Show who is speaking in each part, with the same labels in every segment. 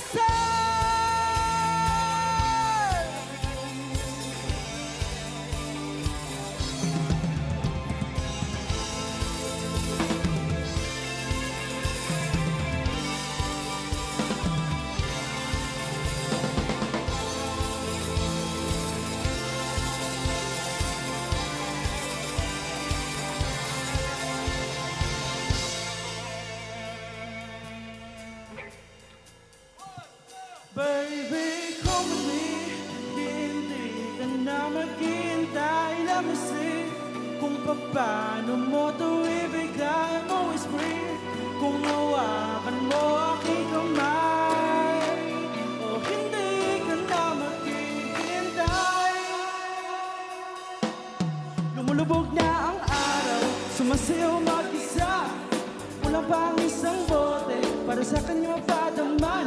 Speaker 1: coração. Baby, come with me. Hindi ka na maghihintay Lamasin Kung paano mo to ibigay Mo is free. Kung hawakan mo aking kamay Oh, hindi ka na maghihintay. Lumulubog na ang araw Sumasayaw mag-isa. Kulang pa isang bote Para sa kanya mapadama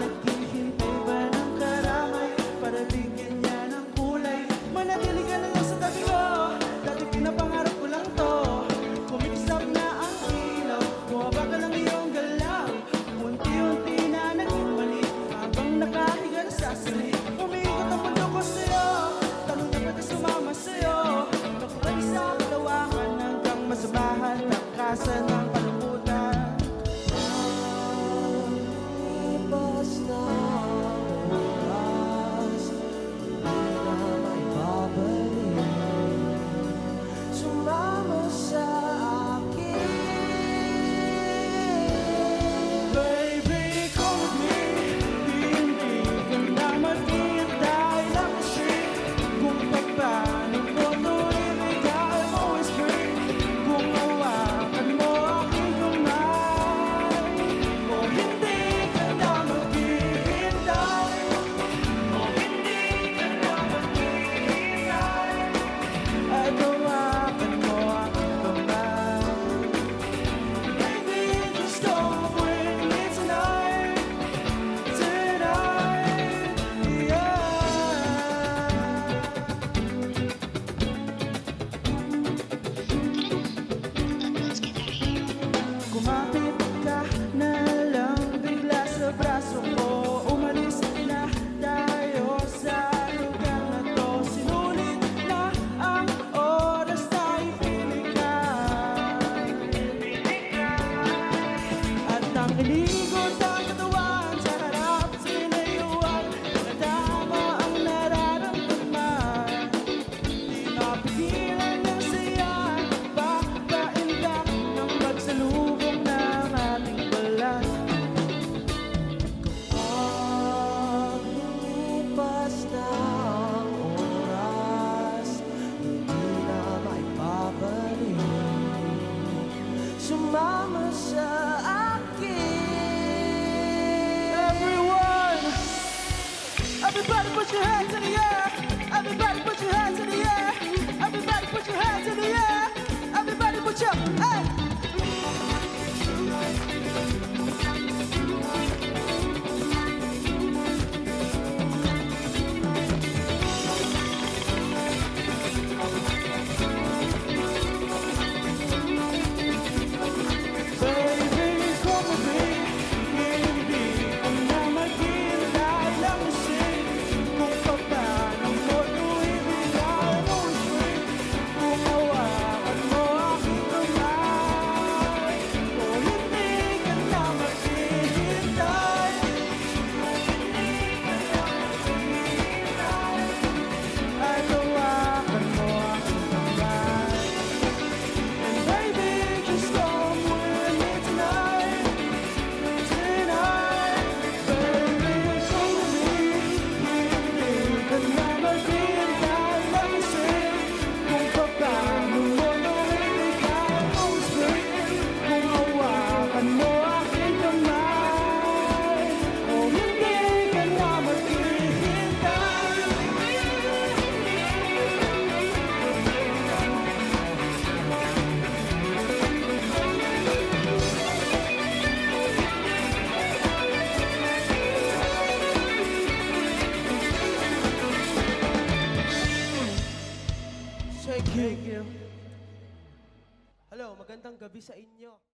Speaker 1: Everyone, everybody put your hands in the
Speaker 2: Magandang gabi sa inyo.